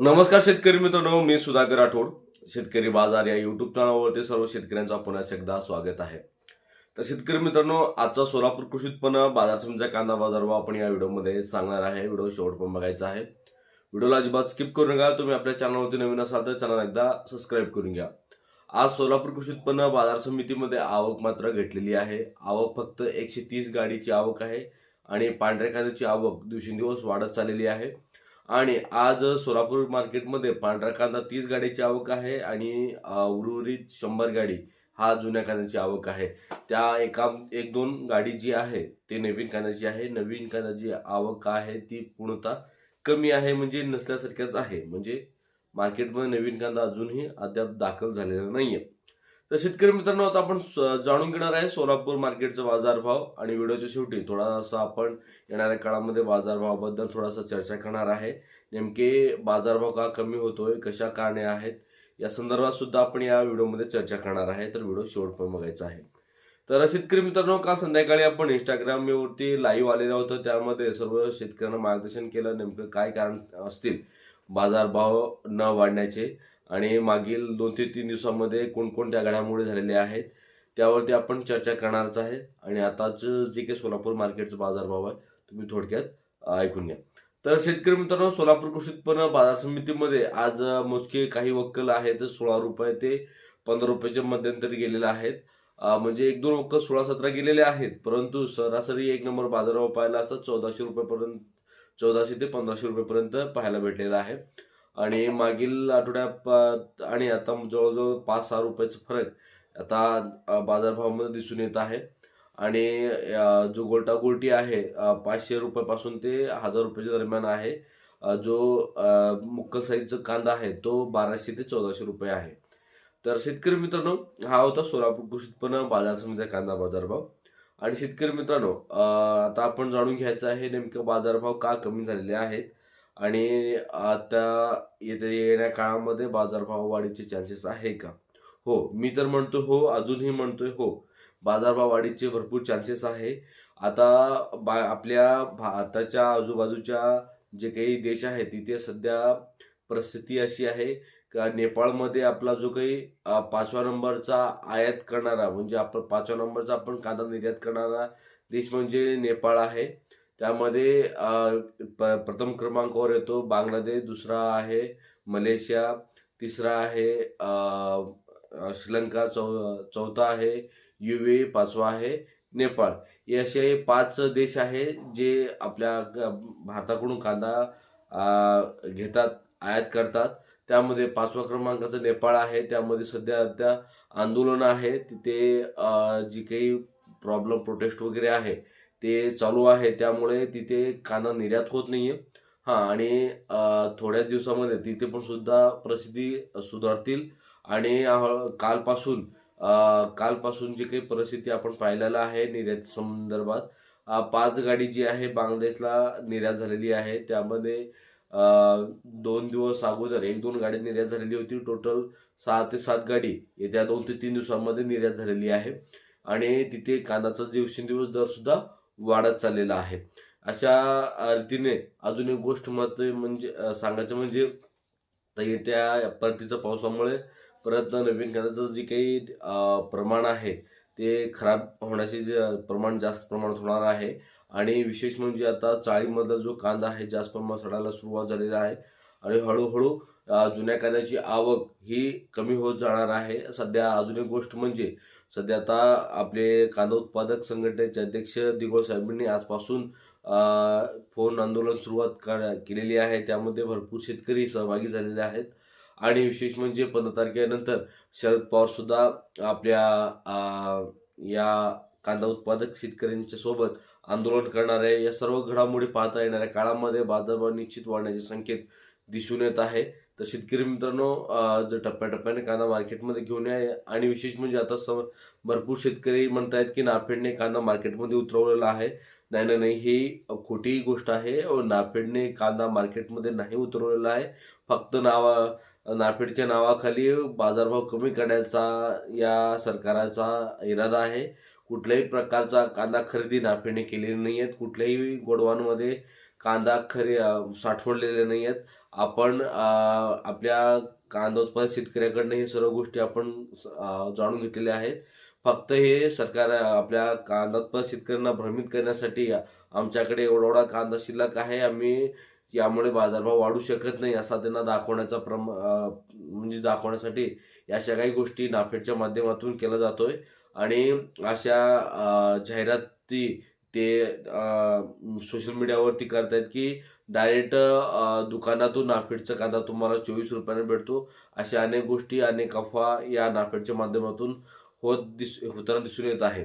नमस्कार शेतकरी मित्रांनो मी सुधाकर राठोड. शेतकरी बाजार या युट्यूब चॅनलवरती सर्व शेतकऱ्यांचा पुन्हा एकदा स्वागत आहे. तर शेतकरी मित्रांनो आजचा सोलापूर कृषी उत्पन्न बाजार समितीचा कांदा बाजार भाव आपण या व्हिडिओमध्ये सांगणार आहे. व्हिडिओ शेवट पण बघायचा आहे. व्हिडिओला अजिबात स्किप करू नका. तुम्ही आपल्या चॅनलवरती नवीन असाल तर चॅनल एकदा सबस्क्राईब करून घ्या. आज सोलापूर कृषी उत्पन्न बाजार समितीमध्ये आवक मात्र घेतलेली आहे. आवक फक्त एकशे तीस गाडीची आवक आहे आणि पांढऱ्या कांद्याची आवक दिवसेंदिवस वाढत चाललेली आहे. आणि आज सोलापूर मार्केटमध्ये पांढरा कांदा तीस गाडीची आवक आहे आणि उर्वरित शंभर गाडी हा जुन्या कांद्याची आवक आहे. त्या एका एक दोन गाडी जी आहे ते नवीन कांद्याची आहे. नवीन कांद्याची आवक आहे ती पूर्णतः कमी आहे म्हणजे नसल्यासारख्याच आहे. म्हणजे मार्केटमध्ये नवीन कांदा अजूनही अद्याप दाखल झालेला नाही आहे तर शेतकरी मित्रांनो आता आपण स- जाणून घेणार आहे सोलापूर मार्केटचा बाजारभाव आणि व्हिडिओच्या शेवटी थोडासा आपण येणाऱ्या काळामध्ये बाजारभावाबद्दल थोडासा चर्चा करणार आहे. नेमके बाजारभाव का कमी होतोय कशा कारणे आहेत या संदर्भात सुद्धा आपण या व्हिडिओमध्ये चर्चा करणार आहे. तर व्हिडिओ शेवट पण बघायचा आहे. तर शेतकरी मित्रांनो काल संध्याकाळी आपण इंस्टाग्रामवरती लाईव्ह आलेलं होतं. त्यामध्ये सर्व शेतकऱ्यांना मार्गदर्शन केलं नेमकं काय कारण असतील बाजारभाव न वाढण्याचे. आणि मागील दोन ते तीन दिवसामध्ये कोणकोणत्या घडामोडी झालेल्या आहेत त्यावरती आपण चर्चा करणारच आहे. आणि आताच जे काही सोलापूर मार्केटचा बाजारभाव आहे तुम्ही थोडक्यात ऐकून घ्या. तर शेतकरी मित्रांनो सोलापूर कृषी उत्पन्न बाजार समितीमध्ये आज मोजके काही वक्कल आहेत. सोळा रुपये ते पंधरा रुपयाच्या मध्यंतरी गेलेले आहेत. म्हणजे एक दोन वक्कल सोळा सतरा गेलेले आहेत. परंतु सरासरी एक नंबर बाजारभाव पाहायला असता चौदाशे रुपयापर्यंत चौदाशे ते पंधराशे रुपयेपर्यंत पाहायला भेटलेला आहे. आणि मागील आठवड्यात आणि आता जवळजवळ पाच सहा रुपयाचा फरक आता बाजारभावामध्ये दिसून येत आहे. आणि जो गोल्टा गोल्टी आहे पाचशे रुपयापासून ते हजार रुपयाच्या दरम्यान आहे. जो मुक्कल साईजचा कांदा आहे तो बाराशे ते चौदाशे रुपये आहे. तर शेतकरी मित्रांनो हा होता सोलापूर कृषी उत्पन्न बाजार समितीचा कांदा बाजारभाव. आणि शेतकरी मित्रांनो आता आपण जाणून घ्यायचं आहे नेमकं बाजारभाव का कमी झालेले आहेत? आणि आता येत्या येण्या काळामध्ये बाजारभाव वाढीचे चान्सेस आहे का? हो मी तर म्हणतो हो अजूनही म्हणतोय हो. बाजारभाव वाढीचे भरपूर चान्सेस आहे. आता बा आपल्या भारताच्या आजूबाजूच्या जे काही देश आहेत तिथे सध्या परिस्थिती अशी आहे का नेपाळमध्ये आपला जो काही पाचव्या नंबरचा आयात करणारा म्हणजे आपण पाचव्या नंबरचा आपण कांदा निर्यात करणारा देश म्हणजे नेपाळ आहे. त्यामध्ये प- प्रथम क्रमांकावर येतो बांगलादेश दुसरा आहे मलेशिया तिसरा आहे श्रीलंका चौ चौथा आहे यू ए पाचवा आहे नेपाळ. हे असे पाच देश आहे जे आपल्या भारताकडून कांदा घेतात आयात करतात. त्यामध्ये पाचवा क्रमांकाचं नेपाळ आहे. त्यामध्ये सध्या त्या आंदोलन आहे. तिथे जी काही प्रॉब्लेम प्रोटेस्ट वगैरे आहे ते चालू आहे त्यामुळे तिथे कांदा निर्यात होत नाहीये. हा आणि थोड्याच दिवसामध्ये तिथे पण सुद्धा परिस्थिती सुधारतील. आणि कालपासून कालपासून जी काही परिस्थिती आपण पाहिलेला आहे निर्यात संदर्भात पाच गाडी जी आहे बांगलादेशला निर्यात झालेली आहे. त्यामध्ये दोन दिवस अगोदर एक दोन गाडी निर्यात झालेली होती. टोटल सहा ते सात गाडी येत्या दोन ते तीन दिवसांमध्ये निर्यात झालेली आहे. आणि तिथे कांद्याचा दिवसेंदिवस दर सुद्धा वाढत चाललेला आहे. अशा रीतीने अजून एक गोष्ट महत्त्व म्हणजे सांगायचं म्हणजे तर येत्या परतीच्या पावसामुळे परत नवीन खताचं जे काही प्रमाण आहे ते खराब होण्याचे जे प्रमाण जास्त प्रमाणात होणार आहे. आणि विशेष म्हणजे आता चाळीमधला जो कांदा आहे जास्त प्रमाणात सडायला सुरुवात झालेली आहे. आणि हळूहळू जुन्या कांद्याची आवक ही कमी होत जाणार आहे. सध्या अजून एक गोष्ट म्हणजे सध्या आता आपले कांदा उत्पादक संघटनेचे अध्यक्ष दिगोळ साहेबांनी आजपासून फोन आंदोलन सुरुवात कर- केलेली आहे. त्यामध्ये भरपूर शेतकरी सहभागी झालेले आहेत. आणि विशेष म्हणजे पंधरा तारखेनंतर शरद पवार सुद्धा आपल्या या कांदा उत्पादक शेतकऱ्यांच्या सोबत आंदोलन करणार आहे. या सर्व घडामोडी पाहता येणाऱ्या काळामध्ये बाजारभाव निश्चित वाढण्याचे संकेत दिसून येत आहे. तर शेतकरी मित्रांनो जर टप्प्याटप्प्याने कांदा मार्केटमध्ये घेऊन या. आणि विशेष म्हणजे आता सम भरपूर शेतकरी म्हणतायत की नाफेडने कांदा मार्केटमध्ये उतरवलेला आहे. नाही नाही नाही ही खोटी गोष्ट आहे. नाफेडने कांदा मार्केटमध्ये नाही उतरवलेला आहे. फक्त नावा नाफेडच्या नावाखाली बाजारभाव कमी करण्याचा या सरकाराचा इरादा आहे. कुठल्याही प्रकारचा कांदा खरेदी नाफेडने केलेली नाही आहेत कुठल्याही गोडवांमध्ये कांदा खरे साठवलेले नाही आहेत आपण आपल्या कांदा उत्पादक शेतकऱ्याकडनं हे सर्व गोष्टी आपण जाणून घेतलेल्या आहेत. फक्त हे सरकार आपल्या कांदा उत्पादक शेतकऱ्यांना भ्रमित करण्यासाठी आमच्याकडे एवढा एवढा कांदा शिल्लक आहे आम्ही यामुळे बाजारभाव वाढू शकत नाही असा त्यांना दाखवण्याचा प्रम म्हणजे दाखवण्यासाठी या अशा काही गोष्टी नाफेडच्या माध्यमातून केला जातोय. आणि अशा जाहिराती ते सोशल मीडियावरती करतायत की डायरेक्ट दुकानातून नाफेडचा कांदा तुम्हाला चोवीस रुपयाने भेटतो. अशा अनेक गोष्टी अनेक अफवा या नाफेडच्या माध्यमातून होत दिस होताना दिसून येत आहे.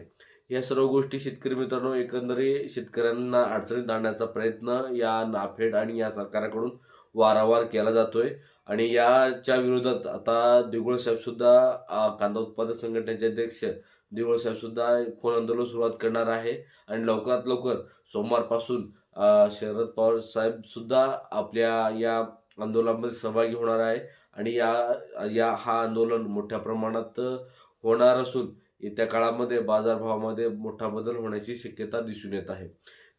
या सर्व गोष्टी शेतकरी मित्रांनो एकंदरीत शेतकऱ्यांना अडचणीत आणण्याचा प्रयत्न या नाफेड आणि या सरकारकडून वारंवार केला जातोय. आणि याच्या विरोधात आता देगुळ साहेब सुद्धा कांदा उत्पादक संघटनेचे अध्यक्ष देगुळ साहेब सुद्धा फोन आंदोलन सुरुवात करणार आहे. आणि लवकरात लवकर सोमवारपासून शरद पवार साहेब सुद्धा आपल्या या आंदोलनामध्ये सहभागी होणार आहे. आणि या या हा आंदोलन मोठ्या प्रमाणात होणार असून येत्या काळामध्ये बाजारभावामध्ये मोठा बदल होण्याची शक्यता दिसून येत आहे.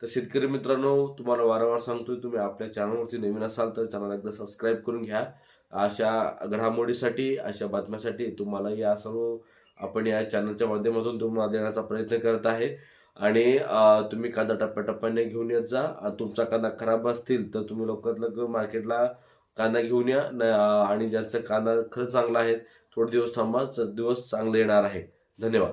तर शेतकरी मित्रांनो तुम्हाला वारंवार सांगतोय तुम्ही आपल्या चॅनलवरती नवीन असाल तर चॅनल एकदा सबस्क्राईब करून घ्या. अशा घडामोडीसाठी अशा बातम्यासाठी तुम्हाला या सर्व आपण या चॅनलच्या माध्यमातून तुम्हाला देण्याचा प्रयत्न करत आहे. आणि तुम्ही कांदा टप्प्याटप्प्याने घेऊन येत जा. तुमचा कांदा खराब असतील तर तुम्ही लवकरात लवकर मार्केटला कांदा घेऊन या. न- आणि ज्यांचा कांदा खरंच चांगला आहे थोडे दिवस थांबा दिवस चांगले येणार आहे. धन्यवाद.